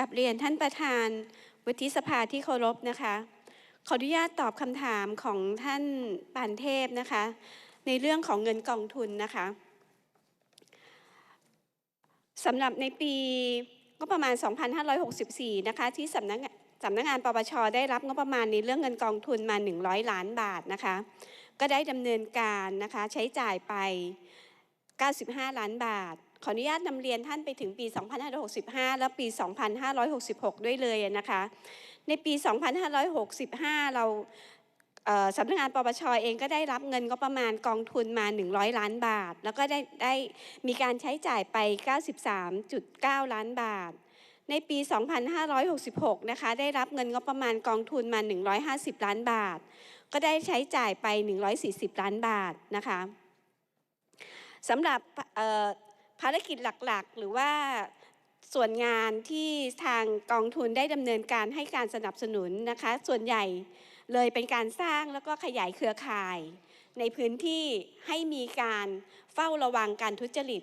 กับเรียนท่านประธานวุฒิสภาที่เคารพนะคะ ขออนุญาตตอบคำถามของท่านปานเทพนะคะ ในเรื่องของเงินกองทุนนะคะสำหรับในปีก็ประมาณ 2564 นะคะ ที่สำนักสำนักงานปปชได้รับงบประมาณในเรื่องเงินกองทุนมา 100 ล้านบาทนะคะ ก็ได้ดำเนินการนะคะใช้จ่ายไป 95 ล้านบาท ขออนุญาตนำเรียนท่านไปถึงปี 2565 และปี 2566 ด้วยเลยนะคะ ในปี 2565 เราเอ่อสำนักงานปปชเองก็ได้รับเงินก็ประมาณกองทุนมา 100 ล้านบาท แล้วก็ได้ได้มีการใช้จ่ายไป 93.9 ล้านบาท ในปี 2566 นะคะ ได้รับเงินงบประมาณกองทุนมา 150 ล้านบาท ก็ได้ใช้จ่ายไป 140 ล้านบาทนะคะสำหรับ ภารกิจหลักๆ หรือว่าส่วนงานที่ทางกองทุนได้ดำเนินการให้การสนับสนุนนะคะ ส่วนใหญ่เลยเป็นการสร้างแล้วก็ขยายเครือข่าย ในพื้นที่ให้มีการเฝ้าระวังการทุจริต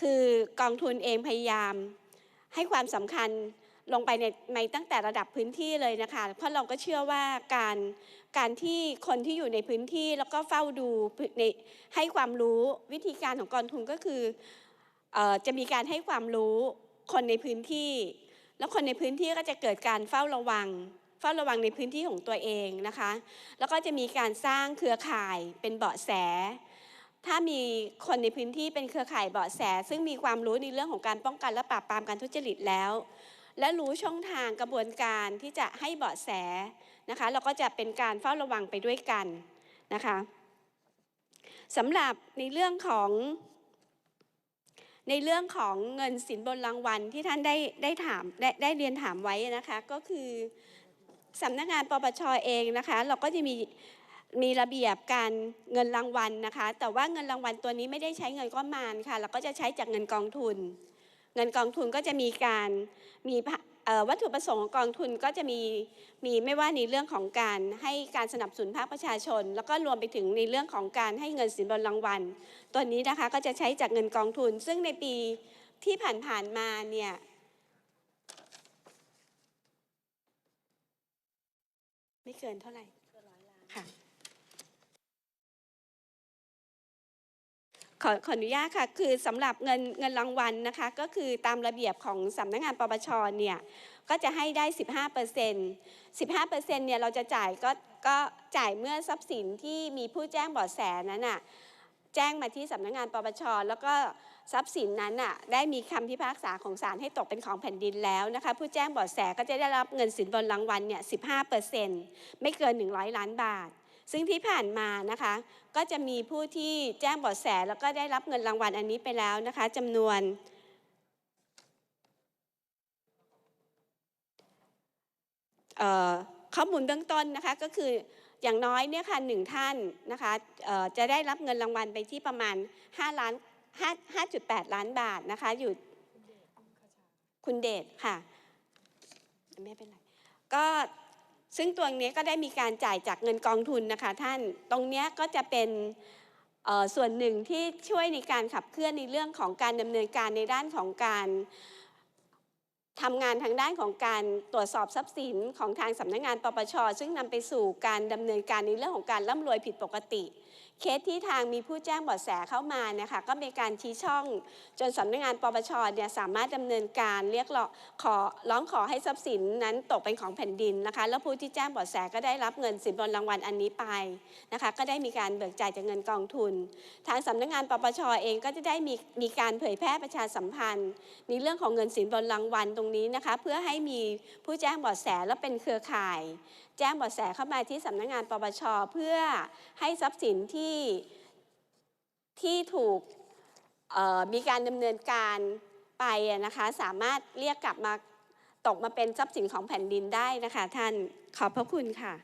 คือกองทุนเองพยายาม ให้ความสำคัญลงไปในในตั้งแต่ระดับพื้นที่เลยนะคะ เพราะเราก็เชื่อว่าการการที่คนที่อยู่ในพื้นที่แล้วก็เฝ้าดูในให้ความรู้วิธีการของกองทุนก็คือเออ จะมีการให้ความรู้คนในพื้นที่ แล้วคนในพื้นที่ก็จะเกิดการเฝ้าระวัง เฝ้าระวังในพื้นที่ของตัวเองนะคะ แล้วก็จะมีการสร้างเครือข่ายเป็นเบาะแส ถ้ามีคนในพื้นที่เป็นเครือข่ายเบาะแส ซึ่งมีความรู้ในเรื่องของการป้องกันและปราบปรามการทุจริตแล้ว และรู้ช่องทางกระบวนการที่จะให้เบาะแสนะคะเราก็จะเป็นการเฝ้าระวังไปด้วยกันนะคะสำหรับในเรื่องของ ในเรื่องของเงินสินบนรางวัลที่ท่านได้ได้ถามได้ได้เรียนถามไว้นะคะก็คือสำนักงานปปชเองนะคะ เราก็จะมีมีระเบียบการเงินรางวัลนะคะ แต่ว่าเงินรางวัลตัวนี้ไม่ได้ใช้เงินก้อนมานค่ะ เราก็จะใช้จากเงินกองทุน เงินกองทุนก็จะมีการมี วัตถุประสงค์ของกองทุนก็จะมีมีไม่ว่าในเรื่องของการให้การสนับสนุนภาคประชาชน แล้วก็รวมไปถึงในเรื่องของการให้เงินสินบนรางวัลตัวนี้นะคะก็จะใช้จากเงินกองทุน ซึ่งในปีที่ผ่านๆมาเนี่ยไม่เกินเท่าไหร่ค่ะ อขออนุญาตค่ะคือสำหรับเงินเงินรางวัลนะคะก็คือตามระเบียบของสำนักงานปปชเนี่ยก็จะให้ได้ 15เปอร์เซ็นต์15เปอร์เนี่ยเราจะจ่ายก็ก็จ่ายเมื่อทรัพย์สินที่มีผู้แจ้งเบาะแสนั้นน่ะแจ้งมาที่สำนักงานปปชแล้วก็ทรัพย์สินนั้นน่ะได้มีคำพิพากษาของศาลให้ตกเป็นของแผ่นดินแล้วนะคะผู้แจ้งเบาะแสก็จะได้รับเงินสินบนรางวัลเนี่ย15เปอร์เซ็นต์ไม่เกิน 100 ล้านบาท ซึ่งที่ผ่านมานะคะก็จะมีผู้ที่แจ้งเบาะแสแล้วก็ได้รับเงินรางวัลอันนี้ไปแล้วนะคะจำนวน ข้อมูลเบื้องต้นนะคะก็คืออย่างน้อยเนี่ยค่ะหนึ่งท่านนะคะจะได้รับเงินรางวัลไปที่ประมาณ5ล้าน5 5.8 ล้านบาทนะคะอยู่คุณเดชค่ะไม่เป็นไรก็ ซึ่งตัวนี้ก็ได้มีการจ่ายจากเงินกองทุนนะคะท่าน ตรงนี้ก็จะเป็นส่วนหนึ่งที่ช่วยในการขับเคลื่อนในเรื่องของการดำเนินการในด้านของการ ทำงานทางด้านของการตรวจสอบทรัพย์สินของทางสำนักงานปปช ซึ่งนำไปสู่การดำเนินการในเรื่องของการร่ำรวยผิดปกติ เคสที่ทางมีผู้แจ้งเบาะแสเข้ามาเนี่ยค่ะก็มีการชี้ช่อง จนสำนักงานปปชเนี่ยสามารถดำเนินการเรียกร้องขอร้องขอให้ทรัพย์สินนั้นตกเป็นของแผ่นดินนะคะ แล้วผู้ที่แจ้งเบาะแสก็ได้รับเงินสินบนรางวัลอันนี้ไปนะคะก็ได้มีการเบิกจ่ายจากเงินกองทุน ทางสำนักงานปปชเองก็จะได้มีมีการเผยแพร่ประชาสัมพันธ์ในเรื่องของเงินสินบนรางวัลตรงนี้นะคะ เพื่อให้มีผู้แจ้งเบาะแสและเป็นเครือข่าย แจ้งเบาะแสเข้ามาที่สำนักงานปปชเพื่อให้ทรัพย์สินที่ที่ถูกมีการดำเนินการไปนะคะ สามารถเรียกกลับมาตกมาเป็นทรัพย์สินของแผ่นดินได้นะคะ ท่านขอบพระคุณค่ะ